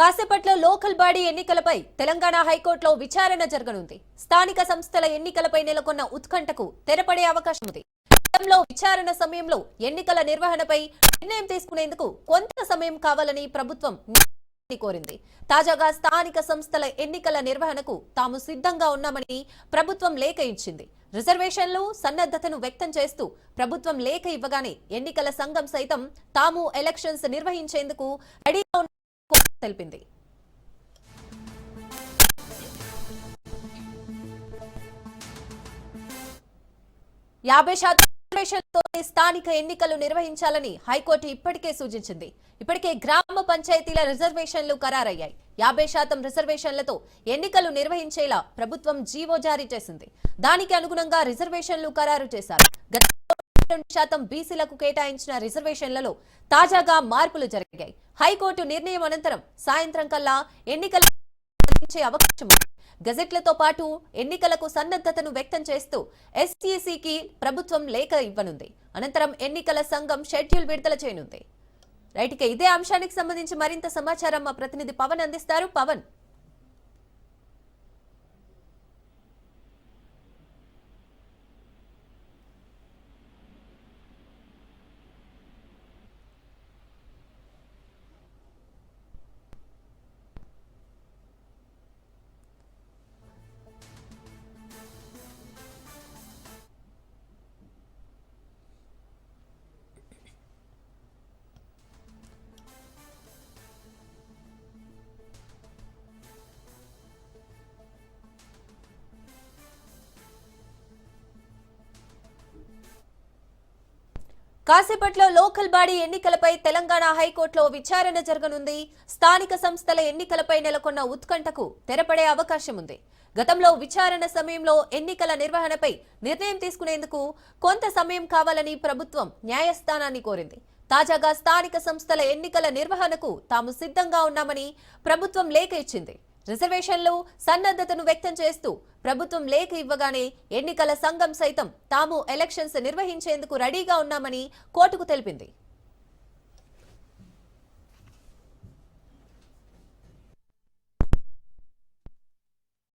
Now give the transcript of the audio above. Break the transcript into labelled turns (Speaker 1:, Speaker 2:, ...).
Speaker 1: కాసేపట్లో local body ఎన్నికలపై తెలంగాణ హైకోర్టులో విచారణ జరగనుంది. స్థానిక సంస్థల ఎన్నికలపై నెలకొన్న ఉత్కంఠకు తెరపడే అవకాశం ఉంది. గతంలో విచారణ సమయంలో ఎన్నికల నిర్వహణపై నిర్ణయం తీసుకునేందుకు కొంత సమయం కావాలని ప్రభుత్వం కోరింది. తాజాగా స్థానిక సంస్థల ఎన్నికల నిర్వహణకు తాము సిద్ధంగా ఉన్నామని ప్రభుత్వం లేఖ ఇచ్చింది. రిజర్వేషన్లు సన్నద్ధతను వ్యక్తం చేస్తూ ప్రభుత్వం లేఖ ఇవ్వగానే ఎన్నికల సంఘం సైతం తాము ఎలక్షన్స్ నిర్వహించేందుకు రెడీ తెలిపింది. యాభై శాతం స్థానిక ఎన్నికలు నిర్వహించాలని హైకోర్టు ఇప్పటికే సూచించింది. ఇప్పటికే గ్రామ పంచాయతీల రిజర్వేషన్లు ఖరారయ్యాయి. యాభై శాతం రిజర్వేషన్లతో ఎన్నికలు నిర్వహించేలా ప్రభుత్వం జీవో జారీ చేసింది. దానికి అనుగుణంగా రిజర్వేషన్లు ఖరారు చేశారు. గత శాతం బీసీలకు కేటాయించిన రిజర్వేషన్లలో తాజాగా మార్పులు జరిగాయి. హైకోర్టు నిర్ణయం అనంతరం సాయంత్రం కల్లా ఎన్నికల అవకాశం ఉంది. గజెట్లతో పాటు ఎన్నికలకు సన్నద్ధతను వ్యక్తం చేస్తూ ఎస్సీసీకి ప్రభుత్వం లేఖ ఇవ్వనుంది. అనంతరం ఎన్నికల సంఘం షెడ్యూల్ విడుదల చేయనుంది. రైట్ ఇక ఇదే అంశానికి సంబంధించి మరింత సమాచారం మా ప్రతినిధి పవన్ అందిస్తారు. పవన్ కాసేపట్లో లోకల్ బాడీ ఎన్నికలపై తెలంగాణ హైకోర్టులో విచారణ జరగనుంది. స్థానిక సంస్థల ఎన్నికలపై నెలకొన్న ఉత్కంఠకు తెరపడే అవకాశం ఉంది గతంలో విచారణ సమయంలో ఎన్నికల నిర్వహణపై నిర్ణయం తీసుకునేందుకు కొంత సమయం కావాలని ప్రభుత్వం న్యాయస్థానాన్ని కోరింది. తాజాగా స్థానిక సంస్థల ఎన్నికల నిర్వహణకు తాము సిద్ధంగా ఉన్నామని ప్రభుత్వం లేఖ ఇచ్చింది. రిజర్వేషన్లు సన్నద్ధతను వ్యక్తం చేస్తూ ప్రభుత్వం లేఖ ఇవ్వగానే ఎన్నికల సంఘం సైతం తాము ఎలక్షన్స్ నిర్వహించేందుకు రెడీగా ఉన్నామని కోర్టుకు తెలిపింది.